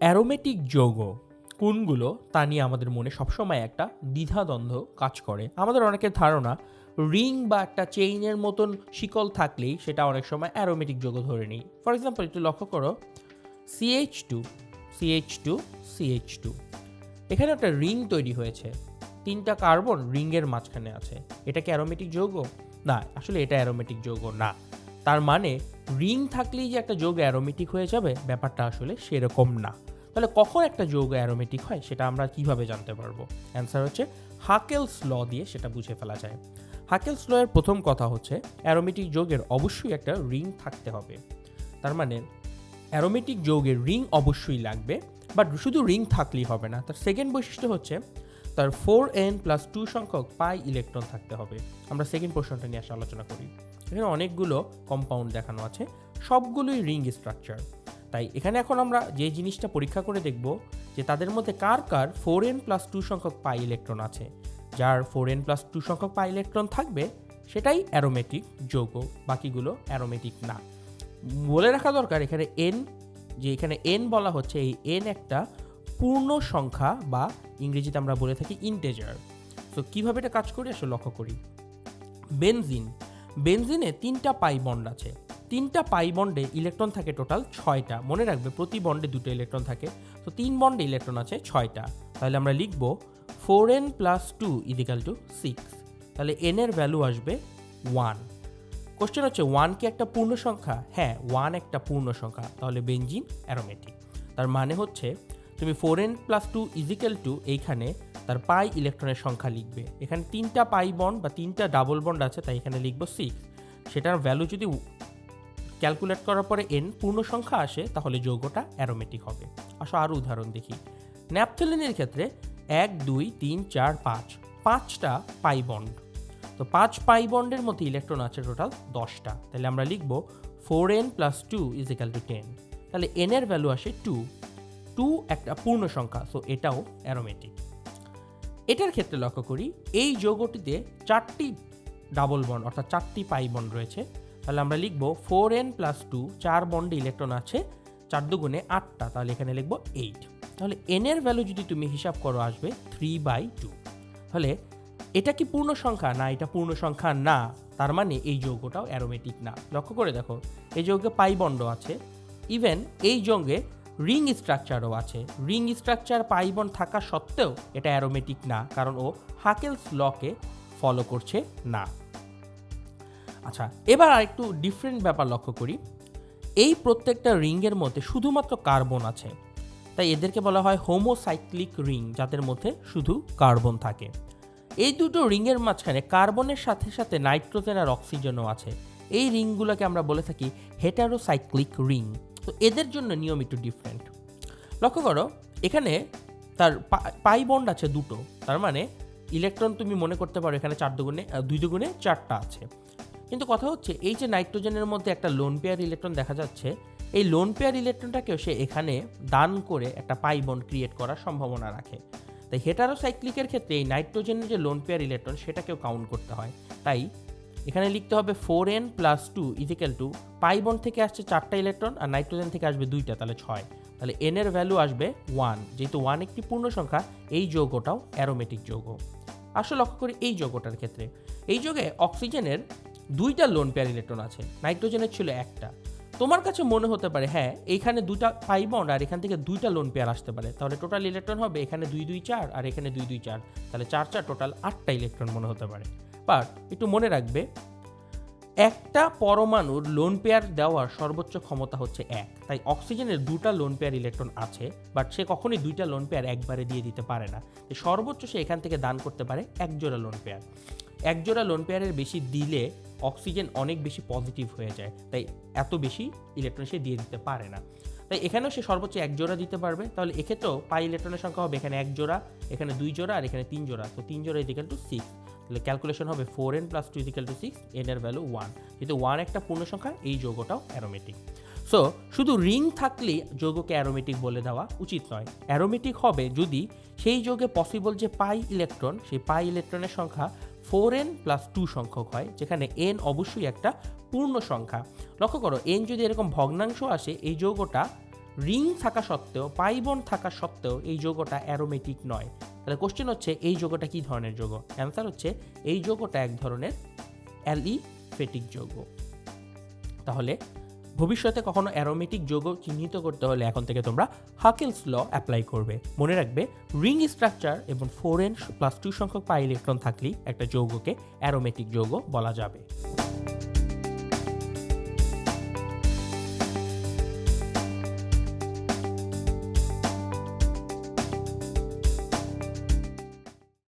Aromatic যৌগ কোনগুলো তা নিয়ে আমাদের মনে সবসময় একটা দ্বিধাদ্বন্দ্ব কাজ করে। আমাদের অনেকের ধারণা রিং বা একটা চেইনের মতন শিকল থাকলেই সেটা অনেক সময় অ্যারোমেটিক যৌগ ধরে নিই ফর এক্সাম্পল, একটু লক্ষ্য করো। CH two CH two CH two. এখানে একটা রিং তৈরি হয়েছে। তিনটা কার্বন রিংয়ের মাঝখানে আছে। এটা কি অ্যারোমেটিক যৌগ? না, আসলে এটা অ্যারোমেটিক যৌগ না। তার মানে রিং থাকলেই যে একটা যৌগ অ্যারোমেটিক হয়ে যাবে, ব্যাপারটা আসলে সেরকম না। তাহলে কখন একটা যৌগ অ্যারোমেটিক হয় সেটা আমরা কীভাবে জানতে পারব? অ্যান্সার হচ্ছে হাকেলস ল দিয়ে সেটা বুঝে ফেলা যায়। হাকেলস ল এর প্রথম কথা হচ্ছে অ্যারোমেটিক যৌগের অবশ্যই একটা রিং থাকতে হবে। তার মানে অ্যারোমেটিক যৌগের রিং অবশ্যই লাগবে বাট শুধু রিং থাকলেই হবে না। তার সেকেন্ড বৈশিষ্ট্য হচ্ছে তার ফোর এন প্লাস টু সংখ্যক পাই ইলেকট্রন থাকতে হবে। আমরা সেকেন্ড পোর্শনটা নিয়ে আসে আলোচনা করি। এখানে অনেকগুলো কম্পাউন্ড দেখানো আছে। সবগুলোই রিং স্ট্রাকচার তাই এখানে এখন আমরা যে জিনিসটা পরীক্ষা করে দেখব যে তাদের মধ্যে কার কার ফোর এন প্লাস টু সংখ্যক পাই ইলেকট্রন আছে। যার ফোর এন প্লাস টু সংখ্যক পাই ইলেকট্রন থাকবে, সেটাই অ্যারোমেটিক যৌগ, বাকিগুলো অ্যারোমেটিক না। বলে রাখা দরকার, এখানে এন যে এখানে এন বলা হচ্ছে, এই এন একটা পূর্ণ সংখ্যা বা ইংরেজিতে আমরা বলে থাকি ইন্টেজার তো কীভাবে এটা কাজ করি? আসলে লক্ষ্য করি। বেনজিন, বেনজিনে তিনটা পাই বন্ড আছে। তিনটা পাই বন্ডে ইলেকট্রন থাকে টোটাল ছয়টা। মনে রাখবে প্রতি বন্ডে দুটো ইলেকট্রন থাকে। তো তিন বন্ডে ইলেকট্রন আছে ছয়টা। তাহলে আমরা লিখব four N plus two is equal two six তাহলে এন এর ভ্যালু আসবে ওয়ান কোশ্চেন হচ্ছে ওয়ান কি একটা পূর্ণ সংখ্যা? হ্যাঁ ওয়ান একটা পূর্ণ সংখ্যা। তাহলে বেঞ্জিন অ্যারোমেটিক তার মানে হচ্ছে, তুমি four N plus two is equal two এইখানে তার পাই ইলেকট্রনের সংখ্যা লিখবে। এখানে তিনটা পাই বন্ড বা তিনটা ডাবল বন্ড আছে, তাই এখানে লিখব সিক্স সেটার ভ্যালু যদি ক্যালকুলেট করার পরে এন পূর্ণ সংখ্যা আসে, তাহলে যৌগটা অ্যারোমেটিক হবে। আসো আরও উদাহরণ দেখি। ন্যাপথলিনের ক্ষেত্রে এক, দুই, তিন, চার, পাঁচ। পাঁচটা পাই বন্ড। তো পাঁচ পাই বন্ডের মধ্যে ইলেকট্রন আছে টোটাল দশটা। তাহলে আমরা লিখব four N plus two is equal two ten তাহলে এন এর ভ্যালু আসে টু টু একটা পূর্ণ সংখ্যা সো এটাও অ্যারোমেটিক। এটার ক্ষেত্রে লক্ষ্য করি, এই যৌগটিতে চারটি ডাবল বন্ড অর্থাৎ চারটি পাই বন্ড রয়েছে। তাহলে আমরা লিখব ফোর এন প্লাস টু, চার বন্ডে ইলেকট্রন আছে, চার দুগুণে আটটা, তাহলে এখানে লিখব এইট। তাহলে এন এর ভ্যালু যদি তুমি হিসাব করো আসবে থ্রি বাই টু তাহলে এটা কি পূর্ণ সংখ্যা? না, এটা পূর্ণ সংখ্যা না, তার মানে এই যৌগটাও অ্যারোমেটিক না। লক্ষ্য করে দেখো, এই যৌগে পাই বন্ড আছে ইভেন এই যৌগে রিং স্ট্রাকচারও আছে। রিং স্ট্রাকচার পাই বন্ড থাকা সত্ত্বেও এটা অ্যারোমেটিক না, কারণ ও হাকেলস লকে ফলো করছে না। আচ্ছা এবার আরেকটু ডিফারেন্ট ব্যাপার লক্ষ্য করি। এই প্রত্যেকটা রিংয়ের মধ্যে শুধুমাত্র কার্বন আছে। তাই এদেরকে বলা হয় হোমোসাইক্লিক রিং যাদের মধ্যে শুধু কার্বন থাকে। এই দুটো রিংয়ের মাঝখানে কার্বনের সাথে সাথে নাইট্রোজেন আর অক্সিজেনও আছে। এই রিংগুলোকে আমরা বলে থাকি হেটারোসাইক্লিক রিং তো এদের জন্য নিয়ম একটু ডিফারেন্ট লক্ষ্য করো, এখানে তার পাই বন্ড আছে দুটো। তার মানে ইলেকট্রন তুমি মনে করতে পারো এখানে চার দুগুণে দুই দুগুণে চারটা আছে। কিন্তু কথা হচ্ছে, এই যে নাইট্রোজেনের মধ্যে একটা লোন পেয়ার ইলেকট্রন দেখা যাচ্ছে, এই লোন পেয়ার ইলেকট্রনটাকেও সে এখানে দান করে একটা পাই বন্ড ক্রিয়েট করার সম্ভাবনা রাখে। তাই হেটারোসাইক্লিকের ক্ষেত্রে এই নাইট্রোজেনের যে লোন পেয়ার ইলেকট্রন সেটাকেও কাউন্ট করতে হয়। তাই এখানে লিখতে হবে four N plus two is equal two pi থেকে আসছে চারটা ইলেকট্রন আর নাইট্রোজেন থেকে আসবে দুইটা, তাহলে ছয়। তাহলে এন এর ভ্যালু আসবে ওয়ান যেহেতু ওয়ান একটি পূর্ণ সংখ্যা, এই যৌগটাও অ্যারোমেটিক যৌগ। আসলে লক্ষ্য করি এই যৌগটার ক্ষেত্রে। এই যোগে অক্সিজেনের দুইটা লোন পেয়ার ইলেকট্রন আছে নাইট্রোজেনের ছিল একটা। তোমার কাছে মনে হতে পারে হ্যাঁ এইখানে দুটা পাই বন্ড আর এখান থেকে দুইটা লোন পেয়ার আসতে পারে। তাহলে টোটাল ইলেকট্রন হবে এখানে দুই দুই চার আর এখানে দুই দুই চার। তাহলে চার চার টোটাল আটটা ইলেকট্রন মনে হতে পারে। বাট একটু মনে রাখবে, একটা পরমাণুর লোন পেয়ার দেওয়ার সর্বোচ্চ ক্ষমতা হচ্ছে এক। তাই অক্সিজেনের দুটা লোন পেয়ার ইলেকট্রন আছে বাট সে কখনোই দুইটা লোন পেয়ার একবারে দিয়ে দিতে পারে না। সর্বোচ্চ সে এখান থেকে দান করতে পারে একজোড়া লোন পেয়ার এক জোড়া লোন পেয়ারের বেশি দিলে অক্সিজেন অনেক বেশি পজিটিভ হয়ে যায়। তাই এত বেশি ইলেকট্রন সে দিয়ে দিতে পারে না। তাই এখানেও সে সর্বোচ্চ এক জোড়া দিতে পারবে। তাহলে এক্ষেত্রেও পাই ইলেকট্রনের সংখ্যা হবে এখানে এক জোড়া এখানে দুই জোড়া আর এখানে তিন জোড়া। তো তিন জোড়া ইজিক্যাল টু সিক্স তাহলে ক্যালকুলেশন হবে four N plus two is equal two six N এর ভ্যালু ওয়ান যেহেতু ওয়ান একটা পূর্ণ সংখ্যা, এই যৌগটাও অ্যারোমেটিক সো শুধু রিং থাকলেই যৌগকে অ্যারোমেটিক বলে দেওয়া উচিত নয়। অ্যারোমেটিক হবে যদি সেই যৌগে পসিবল যে পাই ইলেকট্রন সেই পাই ইলেকট্রনের সংখ্যা ফোর এন প্লাস টু সংখ্যক হয়, যেখানে এন অবশ্যই একটা পূর্ণ সংখ্যা। লক্ষ্য করো, এন যদি এরকম ভগ্নাংশ আসে, এই যৌগটা রিং থাকা সত্ত্বেও, পাইবন থাকা সত্ত্বেও এই যৌগটা অ্যারোমেটিক নয়। তাহলে কোশ্চেন হচ্ছে, এই যৌগটা কী ধরনের যৌগ? অ্যান্সার হচ্ছে, এই যৌগটা এক ধরনের অ্যালিফেটিক যৌগ। তাহলে ভবিষ্যতে কখনো অ্যারোমেটিক যৌগ চিহ্নিত করতে হলে এখন থেকে তোমরা হাকেলস ল অ্যাপ্লাই করবে। মনে রাখবে, রিং স্ট্রাকচার এবং ফোরেন প্লাস টু সংখ্যক পাই ইলেকট্রন থাকলেই একটা যৌগকে অ্যারোমেটিক যৌগ বলা যাবে।